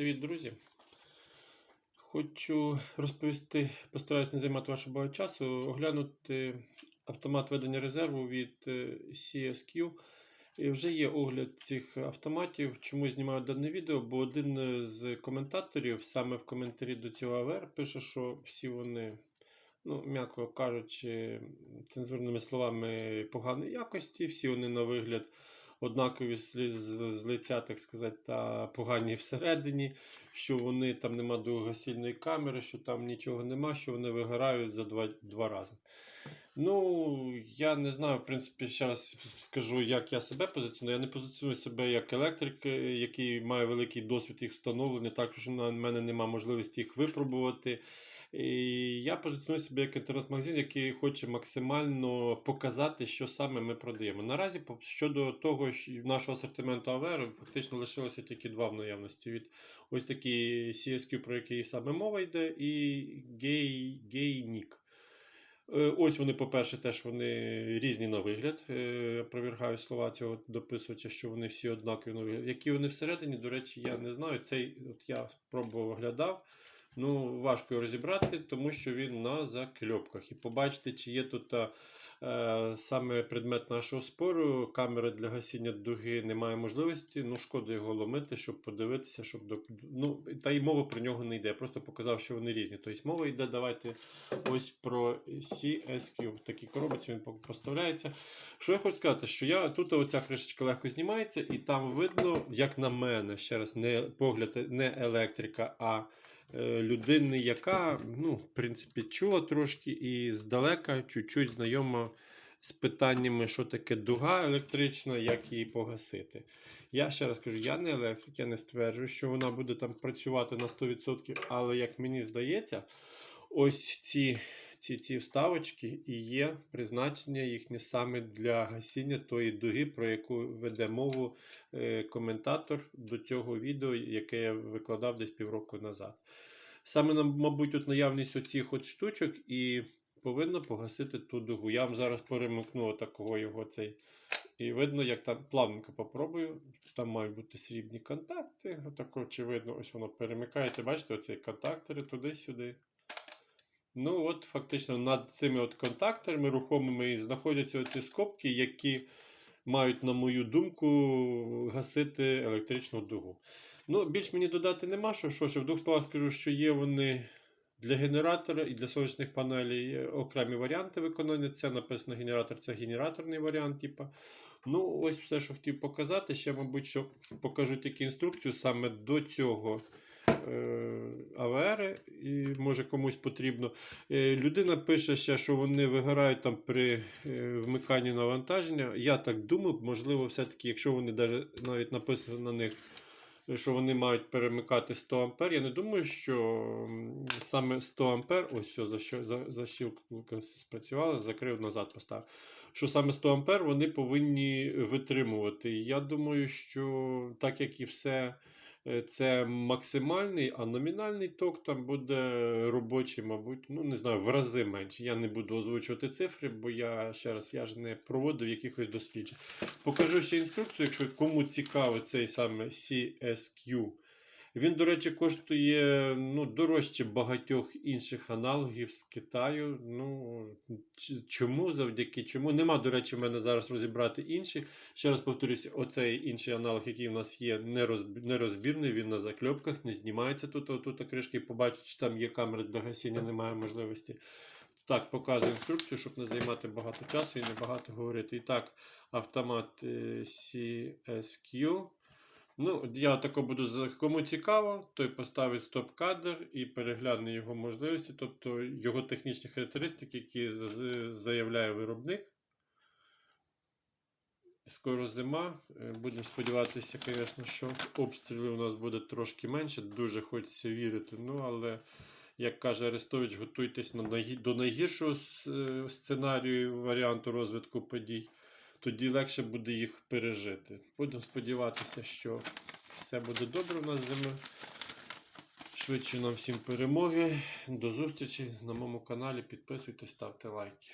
Привіт, друзі! Хочу розповісти, постараюсь не займати ваше багато часу, оглянути автомат ведення резерву від е, CSQ. І вже є огляд цих автоматів. Чому знімаю дане відео? Бо один з коментаторів, саме в коментарі до цього АВР, пише, що всі вони, ну, м'яко кажучи, цензурними словами поганої якості, всі вони на вигляд однакові з, з, лиця, так сказати, та погані всередині, що вони там нема довгосильної камери, що там нічого нема, що вони вигорають за два, два рази. Ну, я не знаю, в принципі, зараз скажу, як я себе позиціоную. Я не позиціоную себе як електрик, е, який має великий досвід їх встановлення, також на мене немає можливості їх випробувати. І я позиціоную себе як інтернет-магазин, який хоче максимально показати, що саме ми продаємо. Наразі щодо того, що нашого асортименту АВР, фактично лишилося тільки два в наявності. Від ось такі CSQ, про які саме мова йде, і Е, Ось вони, по-перше, теж вони різні на вигляд. Е, Я Провергаю слова цього дописувача, що вони всі однакові на вигляд. Які вони всередині, до речі, я не знаю. Цей от я пробував оглядав. Ну, важко розібрати, тому що він на закльопках. І побачити, чи є тут е, саме предмет нашого спору. Камера для гасіння дуги немає можливості. Ну, шкода його ломити, щоб подивитися, щоб до... ну, та й мова про нього не йде. Я просто показав, що вони різні. Тобто мова йде, давайте ось про CSQ. В такій коробці він поставляється. Що я хочу сказати, що я тут оця кришечка легко знімається, і там видно, як на мене, ще раз, не погляд не електрика, а людини, яка, ну, в принципі, чула трошки і здалека чуть-чуть знайома з питаннями, що таке дуга електрична, як її погасити. Я ще раз кажу, я не електрик, я не стверджую, що вона буде там працювати на 100%, але як мені здається, ось ці, ці, ці вставочки і є призначення їхнє саме для гасіння тої дуги, про яку веде мову е, коментатор до цього відео, яке я викладав десь півроку назад. Саме, мабуть, тут наявність оцих от штучок і повинно погасити ту дугу. Я вам зараз перемикну такого його цей. І видно, як там плавненько попробую. Там мають бути срібні контакти. Отак, очевидно, ось воно перемикається. Бачите, оці контактори туди-сюди. Ну, от, фактично, над цими от контакторами рухомими знаходяться ці скобки, які мають, на мою думку, гасити електричну дугу. Ну, більш мені додати нема, що, що ж, в двох словах скажу, що є вони для генератора і для сонячних панелей окремі варіанти виконання. Це написано генератор, це генераторний варіант. Типа. Ну, ось все, що хотів показати. Ще, мабуть, що покажу тільки інструкцію саме до цього е, АВР, і може комусь потрібно. Е, Людина пише ще, що вони вигорають там при е, вмиканні навантаження. Я так думаю, можливо, все-таки, якщо вони навіть написано на них, що вони мають перемикати 100 А, я не думаю, що саме 100 А, ось все, за що за, защілка спрацювала, закрив назад поставив. Що саме 100 А вони повинні витримувати. Я думаю, що так як і все це максимальний, а номінальний ток там буде робочий, мабуть, ну не знаю, в рази менше. Я не буду озвучувати цифри, бо я ще раз я ж не проводив якихось досліджень. Покажу ще інструкцію, якщо кому цікаво цей саме CSQ. Він, до речі, коштує ну, дорожче багатьох інших аналогів з Китаю. Ну, чому, завдяки чому? Нема, до речі, в мене зараз розібрати інші. Ще раз повторюся, оцей інший аналог, який у нас є, нерозбірний, він на закльопках, не знімається тут, отут кришки. Побачите, чи там є камери для гасіння, немає можливості. Так, показую інструкцію, щоб не займати багато часу і не багато говорити. І так, автомат е, CSQ. Ну, я тако буду кому цікаво, той поставить стоп-кадр і перегляне його можливості, тобто його технічні характеристики, які заявляє виробник. Скоро зима. Е, Будемо сподіватися, звісно, що обстрілів у нас буде трошки менше. Дуже хочеться вірити. Ну, але, як каже Арестович, готуйтесь до найгіршого е, сценарію варіанту розвитку подій. Тоді легше буде їх пережити. Будемо сподіватися, що все буде добре у нас зими. Швидше нам всім перемоги. До зустрічі на моєму каналі. Підписуйтесь, ставте лайки.